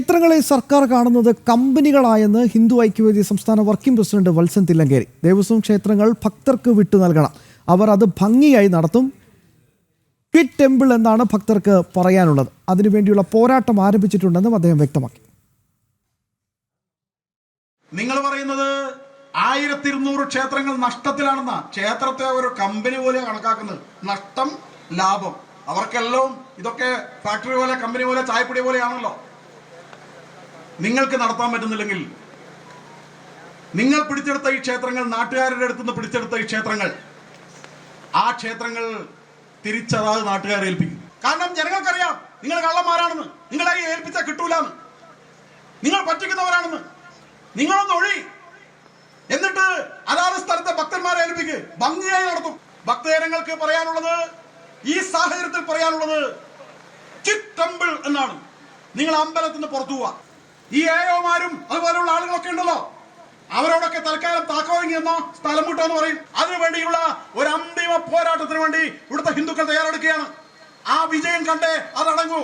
ക്ഷേത്രങ്ങളെ സർക്കാർ കാണുന്നത് കമ്പനികളായെന്ന് ഹിന്ദു ഐക്യവേദി സംസ്ഥാന വർക്കിംഗ് പ്രസിഡന്റ് വത്സൻ തില്ലങ്കേരി. ദേവസ്വം ക്ഷേത്രങ്ങൾ ഭക്തർക്ക് വിട്ടു നൽകണം. അവർ അത് ഭംഗിയായി നടത്തും. ക്വിറ്റ് ടെമ്പിൾ എന്നാണ് ഭക്തർക്ക് പറയാനുള്ളത്. അതിനുവേണ്ടിയുള്ള പോരാട്ടം ആരംഭിച്ചിട്ടുണ്ടെന്നും അദ്ദേഹം വ്യക്തമാക്കി. നിങ്ങൾ പറയുന്നത് ആയിരത്തി ഇരുന്നൂറ് ക്ഷേത്രങ്ങൾ നഷ്ടത്തിലാണെന്ന. ക്ഷേത്രത്തെ ഒരു കമ്പനി പോലെ കണക്കാക്കുന്നത്. നഷ്ടം ലാഭം. അവർക്കെല്ലാം ഇതൊക്കെ ഫാക്ടറി പോലെ കമ്പനി പോലെ ചായപ്പൊടി പോലെയാണല്ലോ. നിങ്ങൾക്ക് നടത്താൻ പറ്റുന്നില്ലെങ്കിൽ നിങ്ങൾ പിടിച്ചെടുത്ത ഈ ക്ഷേത്രങ്ങൾ നാട്ടുകാരുടെ അടുത്ത് നിന്ന് പിടിച്ചെടുത്ത ഈ ക്ഷേത്രങ്ങൾ ആ ക്ഷേത്രങ്ങൾ തിരിച്ചതാത് നാട്ടുകാരെ ഏൽപ്പിക്കും. കാരണം ജനങ്ങൾക്കറിയാം നിങ്ങൾ കള്ളന്മാരാണെന്ന് നിങ്ങളെ ഏൽപ്പിച്ച കിട്ടൂലെന്ന്. നിങ്ങൾ പറ്റിക്കുന്നവരാണെന്ന്. നിങ്ങളൊന്ന് ഒഴി. എന്നിട്ട് അതാത് സ്ഥലത്തെ ഭക്തന്മാരെ ഏൽപ്പിക്ക്. ഭംഗിയായി നടത്തും. ഭക്തജനങ്ങൾക്ക് പറയാനുള്ളത് ഈ സാഹചര്യത്തിൽ പറയാനുള്ളത് ചിറ്റമ്പിൾ എന്നാണ്. നിങ്ങൾ അമ്പലത്തിന് പുറത്തു പോവാ ഈ ഏയോമാരും അതുപോലെയുള്ള ആളുകളൊക്കെ ഉണ്ടല്ലോ. അവരോടൊക്കെ തൽക്കാലം താക്കോലിങ്ങി എന്നോ സ്ഥലം വിട്ടോ പറയും. അതിനു വേണ്ടിയുള്ള ഒരു അന്തിമ പോരാട്ടത്തിന് വേണ്ടി ഇവിടുത്തെ ഹിന്ദുക്കൾ തയ്യാറെടുക്കുകയാണ്. ആ വിജയം കണ്ടേ അതടങ്ങൂ.